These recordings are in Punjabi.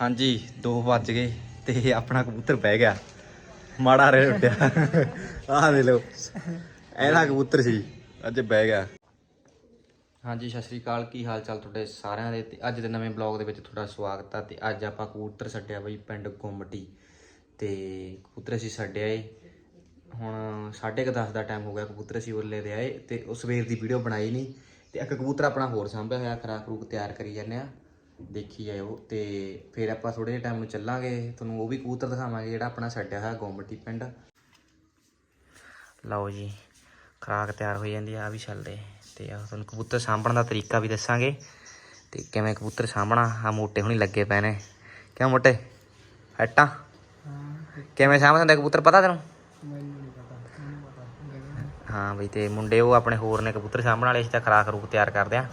ਹਾਂਜੀ 2 ਵੱਜ ਗਏ ਤੇ ਆਪਣਾ ਕਬੂਤਰ ਬਹਿ ਗਿਆ। ਮਾੜਾ ਰੇ ਉੱਡਿਆ। ਆਹ ਦੇ ਲੋ ਇਹਦਾ ਕਬੂਤਰ ਸੀ, ਅੱਜ ਬਹਿ ਗਿਆ। ਹਾਂਜੀ, ਸਤਿ ਸ਼੍ਰੀ ਅਕਾਲ। ਕੀ ਹਾਲ ਚਾਲ ਤੁਹਾਡੇ ਸਾਰਿਆਂ ਦੇ? ਤੇ ਅੱਜ ਦੇ ਨਵੇਂ ਬਲੌਗ ਦੇ ਵਿੱਚ ਤੁਹਾਡਾ ਸਵਾਗਤ ਆ ਤੇ ਅੱਜ ਆਪਾਂ ਕਬੂਤਰ ਛੱਡਿਆ ਬਈ ਪਿੰਡ ਗੁੰਮਟੀ। ਤੇ ਕਬੂਤਰ ਅਸੀਂ ਛੱਡਿਆ ਏ। ਹੁਣ 10:30 ਦਾ ਟਾਈਮ ਹੋ ਗਿਆ, ਕਬੂਤਰ ਅਸੀਂ ਉੱਲੇ ਦੇ ਆਏ ਤੇ ਉਹ ਸਵੇਰ ਦੀ ਵੀਡੀਓ ਬਣਾਈ ਨਹੀਂ। ਤੇ ਇੱਕ ਕਬੂਤਰ ਆਪਣਾ ਹੋਰ ਸਾਂਭਿਆ ਹੋਇਆ ਖਰਾਕ ਰੂਕ ਤਿਆਰ ਕਰੀ ਜਾਂਦੇ ਆ। ਦੇਖੀ ਜਾਇਓ ਤੇ ਫਿਰ ਆਪਾਂ ਥੋੜੇ ਜਿਹੇ ਟਾਈਮ ਨੂੰ ਚੱਲਾਂਗੇ, ਤੁਹਾਨੂੰ ਉਹ ਵੀ ਕਬੂਤਰ ਦਿਖਾਵਾਂਗੇ ਜਿਹੜਾ ਆਪਣਾ ਛੱਡਿਆ ਹੋਇਆ ਗੋਮਟੀ ਪਿੰਡ। ਲਓ ਜੀ, ਖਰਾਕ ਤਿਆਰ ਹੋ ਜਾਂਦੀ ਆ, ਆਹ ਵੀ ਚੱਲਦੇ। ਤੇ ਆ ਤੁਹਾਨੂੰ ਕਬੂਤਰ ਸਾਂਭਣ ਦਾ ਤਰੀਕਾ ਵੀ ਦੱਸਾਂਗੇ। ਤੇ ਕਿਵੇਂ ਕਬੂਤਰ ਸਾਂਭਣਾ ਆ ਮੋਟੇ ਹੁਣੀ ਲੱਗੇ ਪਏ ਨੇ। ਕਿਉਂ ਮੋਟੇ? ਹਟਾਂ? ਕਿਵੇਂ ਸਾਂਭਦੇ ਹੁੰਦੇ ਕਬੂਤਰ, ਪਤਾ ਤੈਨੂੰ? ਹਾਂ ਬਈ, ਤੇ ਮੁੰਡੇ ਉਹ ਆਪਣੇ ਹੋਰ ਨੇ ਕਬੂਤਰ ਸਾਂਭਣ ਵਾਲੇ, ਅਸੀਂ ਤਾਂ ਖਰਾਕ ਰੂਪ ਤਿਆਰ ਕਰਦੇ ਆ।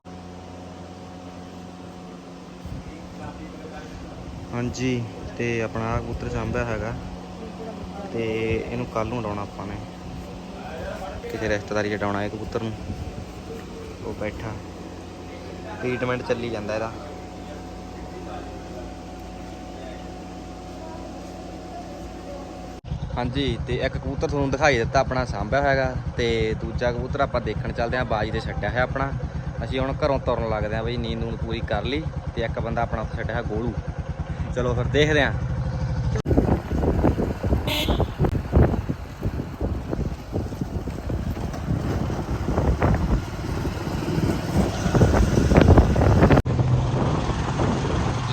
ਹਾਂਜੀ, ਤੇ ਆਪਣਾ ਕਬੂਤਰ ਸਾਂਭਿਆ ਹੈਗਾ। ਤੇ ਇਹਨੂੰ ਕੱਲ ਨੂੰ ਉਡਾਉਣਾ ਆਪਾਂ ਨੇ। ਕਿਸੇ ਰਿਸ਼ਤੇਦਾਰੀ ਚ ਉਡਾਉਣਾ ਇਹ ਕਬੂਤਰ ਨੂੰ। ਉਹ ਬੈਠਾ। ਟ੍ਰੀਟਮੈਂਟ ਚੱਲੀ ਜਾਂਦਾ ਇਹਦਾ। ਹਾਂਜੀ, ਤੇ ਇੱਕ ਕਬੂਤਰ ਤੁਹਾਨੂੰ ਦਿਖਾਈ ਦਿੱਤਾ, ਆਪਣਾ ਸਾਂਭਿਆ ਹੈਗਾ ਤੇ ਦੂਜਾ ਕਬੂਤਰ ਆਪਾਂ ਦੇਖਣ ਚੱਲਦੇ ਆਂ ਬਾਜੀ ਤੇ ਛੱਡਿਆ ਹੈ ਆਪਣਾ। ਅਸੀਂ ਹੁਣ ਘਰੋਂ ਤੁਰਨ ਲੱਗਦੇ ਆਂ ਬਈ, ਨੀਂਦ ਨੂੰ ਪੂਰੀ ਕਰ ਲਈ, ਤੇ ਇੱਕ ਬੰਦਾ ਆਪਣਾ ਉੱਥੇ ਛੱਡਿਆ ਹੈ ਗੋਲੂ। ਚਲੋ ਫਿਰ ਦੇਖਦੇ ਆਂ।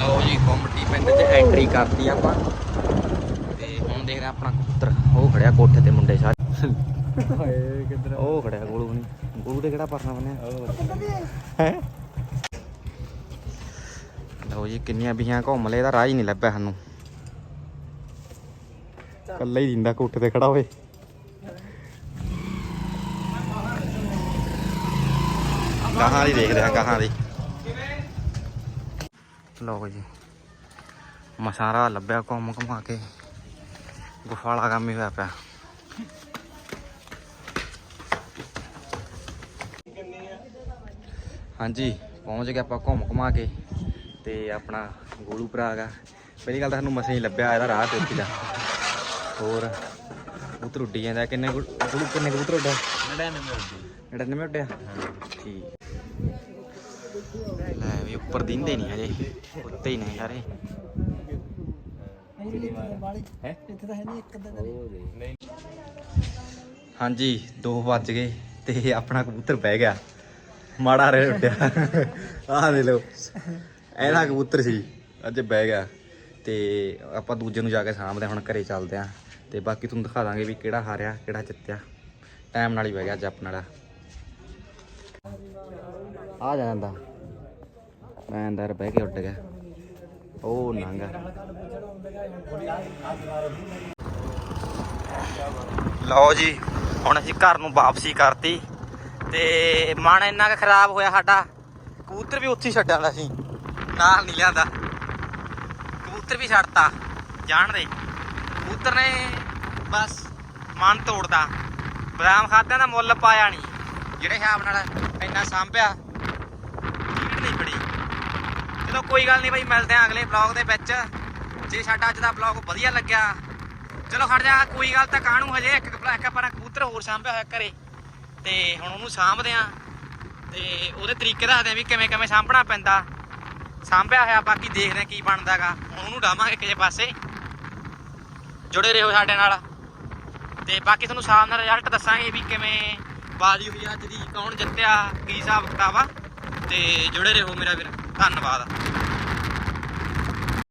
ਲਓ ਜੀ ਕੋਮਟੀ ਪਿੰਡ 'ਚ ਐਂਟਰੀ ਕਰਤੀ ਆਪਾਂ। ਤੇ ਹੁਣ ਦੇਖਦੇ ਆਂ ਆਪਣਾ ਕਬੂਤਰ। ਉਹ ਖੜਿਆ ਕੋਠੇ ਤੇ ਮੁੰਡੇ ਸਾਰੇ। ਹਾਏ ਕਿੱਧਰ ਉਹ ਖੜਿਆ ਗੋਲੂ ਨਹੀਂ ਗੋਲੂ ਤੇ ਕਿਹੜਾ ਪਰਨਾ ਬੰਨਿਆ? ਹੈ? ਲਓ ਜੀ, ਕਿੰਨੀਆਂ ਬੀਆਂ ਘੁੰਮ ਲਏ, ਇਹਦਾ ਰਾਹ ਹੀ ਨਹੀਂ ਲੱਭਿਆ ਸਾਨੂੰ। ਕੱਲਾ ਹੀ ਦਿੰਦਾ ਕੋਠੇ ਤੇ ਖੜਾ ਹੋਏ ਗਾਹਾਂ ਦੀ ਦੇਖਦੇ ਹਾਂ, ਗਾਹਾਂ ਦੀ। ਲਓ ਜੀ ਮਸਾਰਾ ਲੱਭਿਆ ਘੁੰਮ ਘੁਮਾ ਕੇ। ਗੁਫਾਲਾ ਕੰਮ ਹੀ ਹੋਇਆ ਪਿਆ। ਹਾਂਜੀ, ਪਹੁੰਚ ਗਏ ਆਪਾਂ ਘੁੰਮ ਘੁਮਾ ਕੇ। ਤੇ ਆਪਣਾ ਗੋਲੂ ਭਰਾ ਹੈਗਾ। ਪਹਿਲੀ ਗੱਲ ਤਾਂ ਸਾਨੂੰ ਮਸੇ ਹੀ ਲੱਭਿਆ ਇਹਦਾ ਰਾਹ ਤੇ ਦਾ ਹੋਰ, ਕਬੂਤਰ ਉੱਡੀ ਜਾਂਦਾ। ਕਿੰਨੇ ਗੁ- ਗੋਲੂ ਕਿੰਨੇ ਕਬੂਤਰ ਉੱਡਿਆ 99 ਉੱਡਿਆ ਠੀਕ। ਲੈ ਵੀ ਉੱਪਰ ਦਿੰਦੇ ਨਹੀਂ ਹਜੇ। ਉੱਤੇ ਹੀ ਨੇ ਸਾਰੇ। ਹੈ? ਇੱਥੇ ਤਾਂ ਹੈ ਨਹੀਂ ਇੱਕ ਅੱਧਾ ਕਰੇ ਹਾਂਜੀ 2 ਵੱਜ ਗਏ ਤੇ ਆਪਣਾ ਕਬੂਤਰ ਬਹਿ ਗਿਆ। ਮਾੜਾ ਰੇ ਉੱਡਿਆ। ਆਹ ਦੇ ਲੋ ਇਹਦਾ ਕਬੂਤਰ ਸੀ। ਅੱਜ ਬਹਿ ਗਿਆ ਤੇ ਆਪਾਂ ਦੂਜੇ ਨੂੰ ਜਾ ਕੇ ਸਾਂਭਦੇ ਹਾਂ, ਹੁਣ ਘਰੇ ਚੱਲਦੇ ਆਂ ਤੇ ਬਾਕੀ ਤੁਹਾਨੂੰ ਦਿਖਾ ਦਾਂਗੇ ਵੀ ਕਿਹੜਾ ਹਾਰਿਆ ਕਿਹੜਾ ਜਿੱਤਿਆ। ਟਾਈਮ ਨਾਲ ਹੀ ਬਹਿ ਗਿਆ ਅੱਜ ਆਪਣਾ ਵਾਲਾ ਆ ਜਾਂਦਾ ਮੈਂ ਅੰਦਰ ਬਹਿ ਕੇ ਉੱਡ ਗਿਆ। ਉਹ ਨੰਗਾ ਲਓ ਜੀ ਹੁਣ ਅਸੀਂ ਘਰ ਨੂੰ ਵਾਪਸੀ ਕਰਤੀ ਤੇ ਮਨ ਇੰਨਾ ਕੁ ਖਰਾਬ ਹੋਇਆ ਸਾਡਾ। ਕਬੂਤਰ ਵੀ ਉੱਥੇ ਹੀ ਛੱਡਿਆ ਦਾ ਸੀ। ਨਾਲ ਨਹੀਂ ਲਿਆਂਦਾ। ਕਬੂਤਰ ਵੀ ਛੱਡਤਾ। ਜਾਣ ਦੇ। ਕਬੂਤਰ ਨੇ ਬਸ ਮਨ ਤੋੜਦਾ। ਬਦਾਮ ਖਾਦਿਆਂ ਦਾ ਮੁੱਲ ਪਾਇਆ ਨਹੀਂ। ਜਿਹੜੇ ਹਿਸਾਬ ਨਾਲ ਇੰਨਾ ਸਾਂਭਿਆ ਢੀਡ ਨਹੀਂ ਫੜੀ ਚਲੋ ਕੋਈ ਗੱਲ ਨਹੀਂ ਬਾਈ, ਮਿਲਦੇ ਆਂ ਅਗਲੇ ਵਲੌਗ ਦੇ ਵਿੱਚ। ਜੇ ਸਾਡਾ ਅੱਜ ਦਾ ਵਲੌਗ ਵਧੀਆ ਲੱਗਿਆ, ਚਲੋ ਖੜ ਜਾ, ਕੋਈ ਗੱਲ ਤਾਂ ਕਾਹਨੂੰ ਹਜੇ? ਇੱਕ ਇੱਕ ਆਪਣਾ ਕਬੂਤਰ ਹੋਰ ਸਾਂਭਿਆ ਹੋਇਆ ਘਰੇ। ਤੇ ਹੁਣ ਉਹਨੂੰ ਸਾਂਭਦੇ ਆ ਤੇ ਉਹਦੇ ਤਰੀਕੇ ਦੱਸਦੇ ਆ ਵੀ ਕਿਵੇਂ ਕਿਵੇਂ ਸਾਂਭਣਾ ਪੈਂਦਾ। ਸਾਂਭਿਆ ਹੋਇਆ, ਬਾਕੀ ਦੇਖਦੇ ਆ ਕੀ ਬਣਦਾਗਾ। ਹੁਣ ਉਹਨੂੰ ਡਾਵਾਂਗੇ ਕਿਸੇ ਪਾਸੇ। ਜੁੜੇ ਰਹੋ ਸਾਡੇ ਨਾਲ। ਤੇ ਬਾਕੀ ਤੁਹਾਨੂੰ ਸ਼ਾਮ ਨਾਲ ਰਿਜ਼ਲਟ ਦੱਸਾਂਗੇ ਵੀ ਕਿਵੇਂ ਬਾਜੀ ਹੋਈ ਅੱਜ ਦੀ ਕੌਣ ਜਿੱਤਿਆ, ਕੀ ਹਿਸਾਬ ਕਿਤਾਬ ਆ। ਤੇ ਜੁੜੇ ਰਹੋ ਮੇਰਾ ਵੀਰ। ਧੰਨਵਾਦ।